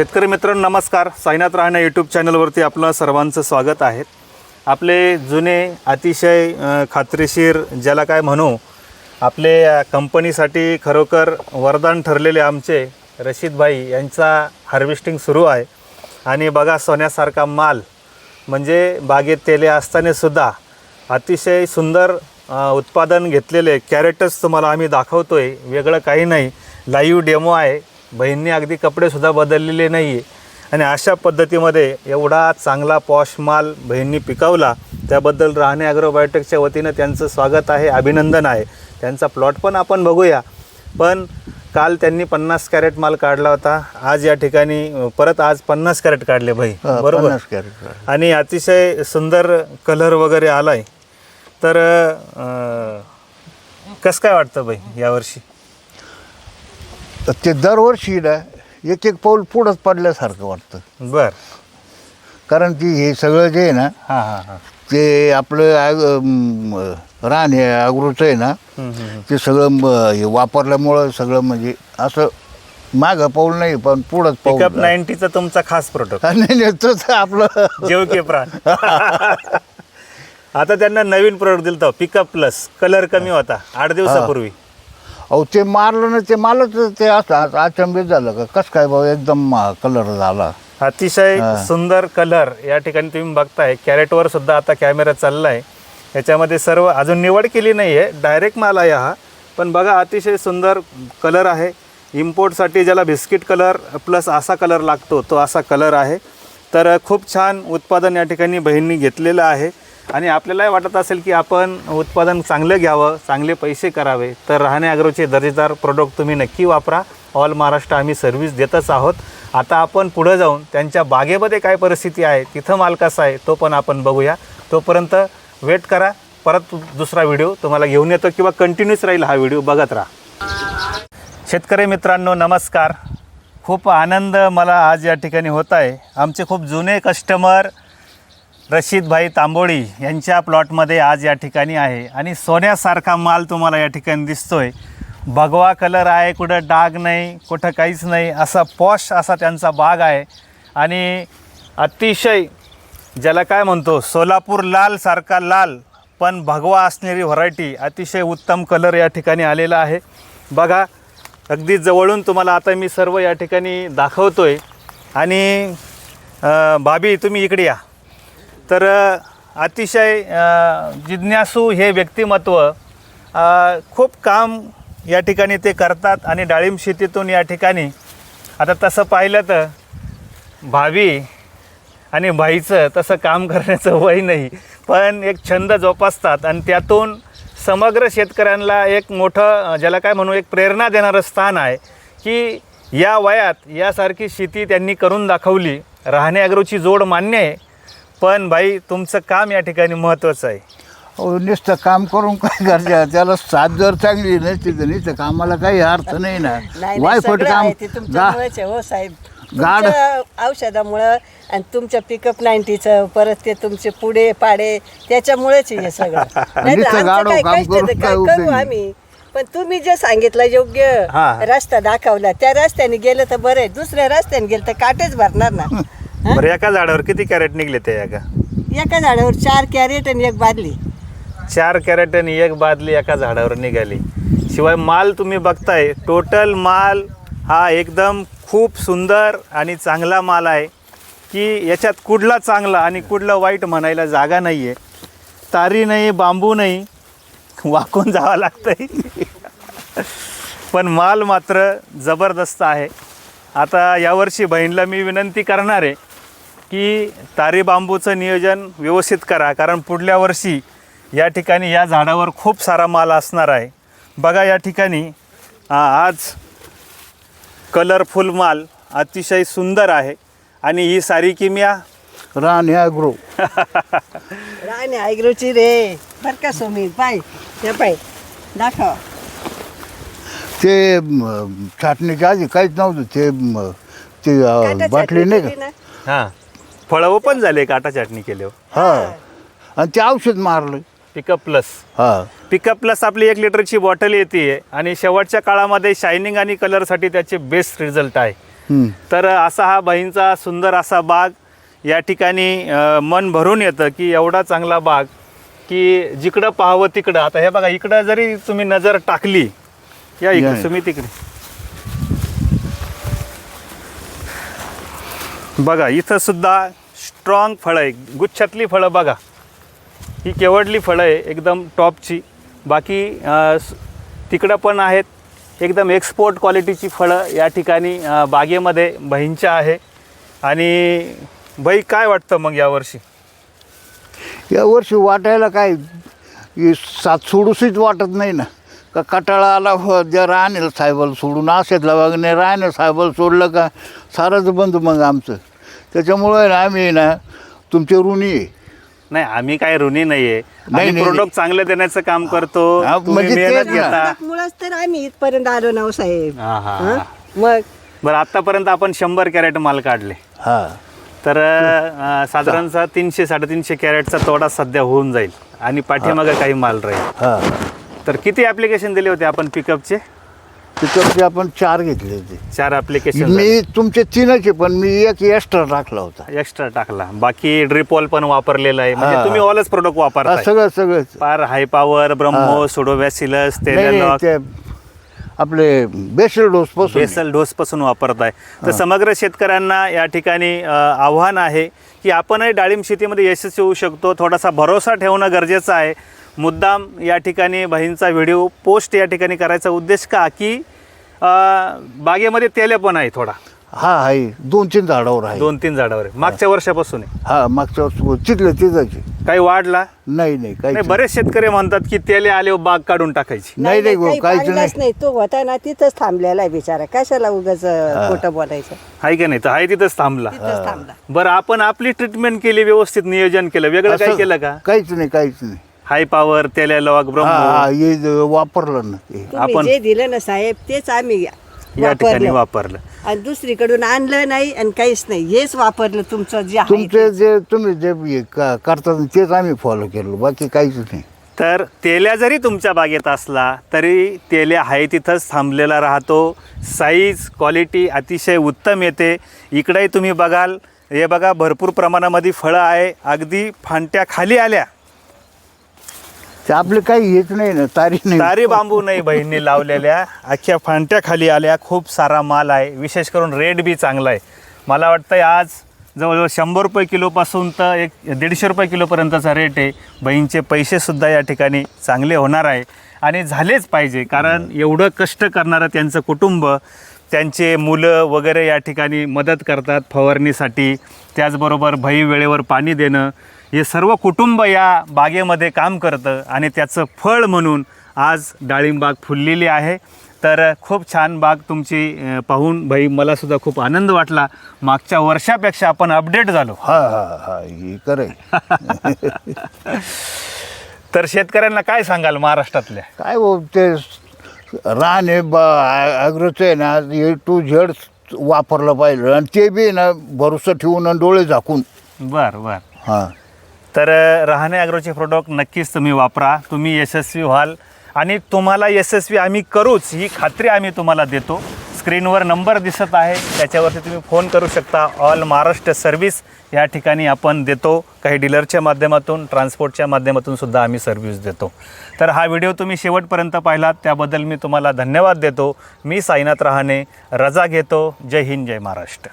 शेतकरी मित्रांनो नमस्कार. साईनाथ राहणा यूट्यूब चॅनलवरती आपलं सर्वांचं स्वागत आहे. आपले जुने अतिशय खात्रीशीर ज्याला काय म्हणू आपले कंपनीसाठी खरोखर वरदान ठरलेले आमचे रशीदभाई यांचा हार्वेस्टिंग सुरू आहे. आणि बघा सोन्यासारखा माल म्हणजे बागेत तेले असतानासुद्धा अतिशय सुंदर उत्पादन घेतलेले कॅरेटच तुम्हाला आम्ही दाखवतो आहे वेगळं काही नाही. लाईव्ह डेमो आहे. बहिणीने अगदी कपडेसुद्धा बदललेले नाही आहे आणि अशा पद्धतीमध्ये एवढा चांगला पॉश माल बहिणींनी पिकवला त्याबद्दल राहणे ॲग्रोबायोटेकच्या वतीनं त्यांचं स्वागत आहे अभिनंदन आहे. त्यांचा प्लॉट पण आपण बघूया. पण काल त्यांनी पन्नास कॅरेट माल काढला होता. आज या ठिकाणी परत आज पन्नास कॅरेट काढले भाई. बरोबर? कॅरेट आणि अतिशय सुंदर कलर वगैरे आलाय. तर कसं काय वाटतं बाई यावर्षी? तर ते दरवर्षी ना एक एक पाऊल पुढंच पडल्यासारखं वाटतं. बर. कारण की हे सगळं जे आहे ना हां हां हां. ते आपलं अम, रान हे अग्रोचं आहे ना. ते सगळं म- हे वापरल्यामुळं सगळं म्हणजे असं मागं पाऊल नाही पण पुढंच पाऊल पिकअप नाईन्टीचा तुमचा खास प्रोडक्ट नाही नाही तसं आपलं जेव के प्राण. आता त्यांना नवीन प्रोडक्ट दिलं होतं पिकअप प्लस कलर कमी होता आठ दिवसापूर्वी. अहो ते मारलं ना ते मालच ते असं अचंबित झालं का? कसं काय बाबा एकदम कलर झाला. अतिशय. सुंदर कलर या ठिकाणी तुम्ही बघताय. कॅरेटवर सुद्धा आता कॅमेरा चाललाय. याच्यामध्ये सर्व अजून निवड केली नाही आहे डायरेक्ट माल आहे हा. पण बघा अतिशय सुंदर कलर आहे. इम्पोर्टसाठी ज्याला बिस्किट कलर प्लस असा कलर लागतो तो असा कलर आहे. तर खूप छान उत्पादन या ठिकाणी बहिणींनी घेतलेलं आहे. आणि आपल्यालाही वाटत असेल की आपण उत्पादन चांगलं घ्यावं चांगले पैसे करावे तर राहणे अग्रोचे दर्जेदार प्रोडक्ट तुम्ही नक्की वापरा. ऑल महाराष्ट्र आम्ही सर्व्हिस देतच आहोत. आता आपण पुढं जाऊन त्यांच्या बागेमध्ये काय परिस्थिती आहे तिथं माल कसा आहे तो पण आपण बघूया. तोपर्यंत वेट करा. परत दुसरा व्हिडिओ तुम्हाला घेऊन येतो किंवा कंटिन्यूच राहील हा व्हिडिओ बघत राहा. शेतकरी मित्रांनो नमस्कार. खूप आनंद मला आज या ठिकाणी होत आहे. आमचे खूप जुने कस्टमर रशीदभाई तांबोळी यांच्या प्लॉटमध्ये आज या ठिकाणी आहे. आणि सोन्यासारखा माल तुम्हाला या ठिकाणी दिसतोय. भगवा कलर आहे कुठं डाग नाही कुठं काहीच नाही असा पॉश असा त्यांचा बाग आहे. आणि अतिशय ज्याला काय म्हणतो सोलापूर लाल सारखा लाल पण भगवा असणारी व्हरायटी अतिशय उत्तम कलर या ठिकाणी आलेला आहे. बघा अगदी जवळून तुम्हाला आता मी सर्व या ठिकाणी दाखवतो आहे आणि भाभी तुम्ही इकडे या. तर अतिशय जिज्ञासू हे व्यक्तिमत्व खूप काम या ठिकाणी ते करतात आणि डाळिंब शेतीतून या ठिकाणी आता तसं पाहिलं तर भावी आणि भाईचं तसं काम करण्याचं वय नाही पण एक छंद जोपासतात आणि त्यातून समग्र शेतकऱ्यांना एक मोठं ज्याला काय म्हणू एक प्रेरणा देणारं स्थान आहे की या वयात यासारखी शेती त्यांनी करून दाखवली. राहणे अग्रोची जोड मान्य आहे. पण भाई तुमचं काम या ठिकाणी महत्त्वाचं आहे. अहो नुसतं काम करून काय करायचं? त्याला साथ जर चांगली नसती तर नुसतं कामाला काही अर्थ नाही ना. नाही नाही, वायफट सगळं काम आहे ते तुमच्यामुळेच आहे हो साहेब. गाड- तुमच्या औषधामुळं आणि तुमच्या पिकअप नाईन्टीचं परत ते तुमचे पुढे पाडे त्याच्यामुळेच आहे हे सगळं. नाहीतर नुसतं आमचं गाढव काय काम कष्ट करून तर काय काय उपयोग करू नाही. आम्ही. पण तुम्ही जे सांगितलं योग्य हा. रस्ता दाखवला त्या रस्त्याने गेलं तर बरं आहे. दुसऱ्या रस्त्याने गेलं तर काटेच भरणार ना? बरं एका झाडावर किती कॅरेट निघले ते एका? एका झाडावर चार कॅरेट आणि एक बादली. चार कॅरेट आणि एक बादली एका झाडावर निघाली. शिवाय माल तुम्ही बघताय टोटल माल हा एकदम खूप सुंदर आणि चांगला माल आहे. की याच्यात कुठला चांगला आणि कुठला वाईट म्हणायला जागा नाही आहे तारी नाही बांबू नाही वाकून जावं लागतंय. पण माल मात्र जबरदस्त आहे. आता यावर्षी बहिणीला मी विनंती करणार आहे की तारी बांबूचं नियोजन व्यवस्थित करा कारण पुढल्या वर्षी या ठिकाणी या झाडावर खूप सारा माल असणार आहे. बघा या ठिकाणी आज कलरफुल माल अतिशय सुंदर आहे आणि ही सारी किमिया. रान ह्या ग्रो राणी ऐग्रोची रे. बर का सोमी पाय हे पाय दाखव. ते म, छाटणीच्या आधी काहीच नव्हतं ते म, ते अ, बाटली नाही का? ना. हां. फळं पण झाले काटा चटणी केल्यावर. हा. आणि ते औषध मारलं. पिकअप प्लस हा. पिकअप प्लस आपली एक लिटरची बॉटल येते आणि शेवटच्या काळामध्ये शायनिंग आणि कलरसाठी त्याचे बेस्ट रिझल्ट आहे. हम्म. तर असा हा बहीणचा सुंदर असा बाग या ठिकाणी अ, मन भरून येतं की एवढा चांगला बाग की जिकडं पाहावं तिकडं. आता हे बघा इकडं जरी तुम्ही नजर टाकली या या, इकडे या. तुम्ही तिकडे. बघा इथं सुद्धा स्ट्रॉंग फळं आहे. गुच्छातली फळं बघा. ही केवडली फळं आहे एकदम टॉपची बाकी तिकडं पण आहेत. एकदम एक्सपोर्ट क्वालिटीची फळं या ठिकाणी बागेमध्ये बहींच्या आहे. आणि बाई काय वाटतं मग यावर्षी यावर्षी वाटायला काय? सात सोडूशीच वाटत नाही ना. का कटाळा आला हो ज्या राहणेल साहेबाला सोडून असेतला वागणे राहणे साहेबाला सोडलं का? सारंच बंद मग आमचं. त्याच्यामुळे ना आम्ही ना तुमचे ऋणी आहे. नाही आम्ही काय ऋणी नाहीये. नाही, आम्ही नाही, प्रोडक्ट चांगलं देण्याचं काम करतो. हा, तुम्ही म्हणजे तेच मेहनत ना. घेता. मुळेच तर आम्ही इथपर्यंत आलो नाव साहेब. हा, हा, हं? हा. मग? बरं आतापर्यंत आपण शंभर कॅरेट माल काढले. हा. तर अ, साधारणतः तीनशे साडेतीनशे कॅरेटचा तोडा सध्या होऊन जाईल. आणि पाठीमागं काही माल राहील. हा. तर किती ॲप्लिकेशन दिले होते आपण पिकअपचे तिकडचे आपण चार घेतले होते. चार ॲप्लिकेशन मी तुमचे तीनच आहे पण मी एक एक्स्ट्रा टाकला होता. एक्स्ट्रा टाकला. बाकी ड्रिपॉल पण वापरलेला आहे. म्हणजे हा. तुम्ही ऑलच प्रोडक्ट हा, वापरताय. सगळं सगळं. पार हाय पॉवर ब्रह्मो सुडोवॅसिलस नाही ते आपले बेसल डोस पासून. बेसल डोस पासून वापरताय. तर समग्र शेतकऱ्यांना या ठिकाणी अ, आव्हान आहे की आपणही डाळिंब शेतीमध्ये यशस्वी होऊ शकतो. थोडासा भरोसा ठेवणं गरजेचं आहे. मुद्दाम या ठिकाणी बहीणचा व्हिडिओ पोस्ट या ठिकाणी करायचा उद्देश का? की बागेमध्ये तेले पण आहे थोडा. हा आहे. दोन तीन झाडावर आहे. दोन तीन झाडावर आहे. मागच्या वर्षापासून आहे. हा मागच्या वर्षी तिथंचे काही वाढला? नाही नाही काही नाही बरेच शेतकरी म्हणतात की तेले आले बाग काढून टाकायची. नाही नाही काही काहीच पाहिलंच नाही. नाही. तो होता ना तिथंच थांबलेला आहे बिचारा. कशाला उगाच खोटं बोलायचं? आहे का नाही? तर आहे तिथंच थांबला. तिथंच थांबला. बरं आपण आपली ट्रीटमेंट केली व्यवस्थित नियोजन केलं. वेगळं काय असं केलं का? काहीच नाही काहीच नाही. हाय पॉवर हा ब्रह्मो. हा हे ज- वापरलं ना ते. तुम्ही आपण- जे दिलं ना साहेब तेच आम्ही या ठिकाणी वापरलं. वापरलं. आणि दुसरीकडून आणलं नाही आणि काहीच नाही. हेच वापरलं तुमचं जे आहे तुमचे जे तुम्ही जे हे क- करता ना तेच आम्ही फॉलो केलं. बाकी काहीच नाही. तर तेल्या जरी तुमच्या बागेत असला तरी तेल्या आहे तिथंच थांबलेला राहतो. साईज क्वालिटी अतिशय उत्तम येते. इकडेही तुम्ही बघाल. हे बघा भरपूर प्रमाणामध्ये फळं आहे. अगदी फांट्या खाली आल्या. ते आपले काही हेच नाही ना तारी नाही. तारी बांबू नाही बहिणी लावलेल्या अख्ख्या फांट्या खाली आल्या खूप सारा माल आहे. विशेष करून रेट बी चांगला आहे. मला वाटतं आज जवळजवळ शंभर रुपये किलोपासून तर एक दीडशे रुपये किलोपर्यंतचा रेट आहे. बहीणचे पैसेसुद्धा या ठिकाणी चांगले होणार आहे. आणि झालेच पाहिजे कारण एवढं कष्ट करणारं त्यांचं कुटुंब त्यांचे मुलं वगैरे या ठिकाणी मदत करतात फवारणीसाठी. त्याचबरोबर भई वेळेवर पाणी देणं हे सर्व कुटुंब या बागेमध्ये काम करतं आणि त्याचं फळ म्हणून आज डाळिंबाग फुललेली आहे. तर खूप छान बाग तुमची पाहून भाई मला सुद्धा खूप आनंद वाटला. मागच्या वर्षापेक्षा आपण अपडेट झालो. हा हा हा हे तर शेतकऱ्यांना काय सांगाल महाराष्ट्रातल्या? काय हो ते रान हे ब अग्रच आहे ना ए टू झेड वापरलं पाहिजे आणि ते बी ना भरोसा ठेवून आणि डोळे झाकून. बर बर. हां. तर रहाणे ॲग्रोचे प्रोडक्ट नक्कीच तुम्ही वापरा. तुम्ही यशस्वी व्हाल. आणि तुम्हाला यशस्वी आम्ही करूच ही खात्री आम्ही तुम्हाला देतो. स्क्रीनवर नंबर दिसत आहे. त्याच्यावरती तुम्ही फोन करू शकता. ऑल महाराष्ट्र सर्व्हिस या ठिकाणी आपण देतो. काही डीलरच्या माध्यमातून ट्रान्सपोर्टच्या माध्यमातून सुद्धा आम्ही सर्व्हिस देतो. तर हा व्हिडिओ तुम्ही शेवटपर्यंत पाहिलात. त्याबद्दल मी तुम्हाला धन्यवाद देतो. मी साईनाथ रहाणे. रजा घेतो. जय हिंद जय महाराष्ट्र.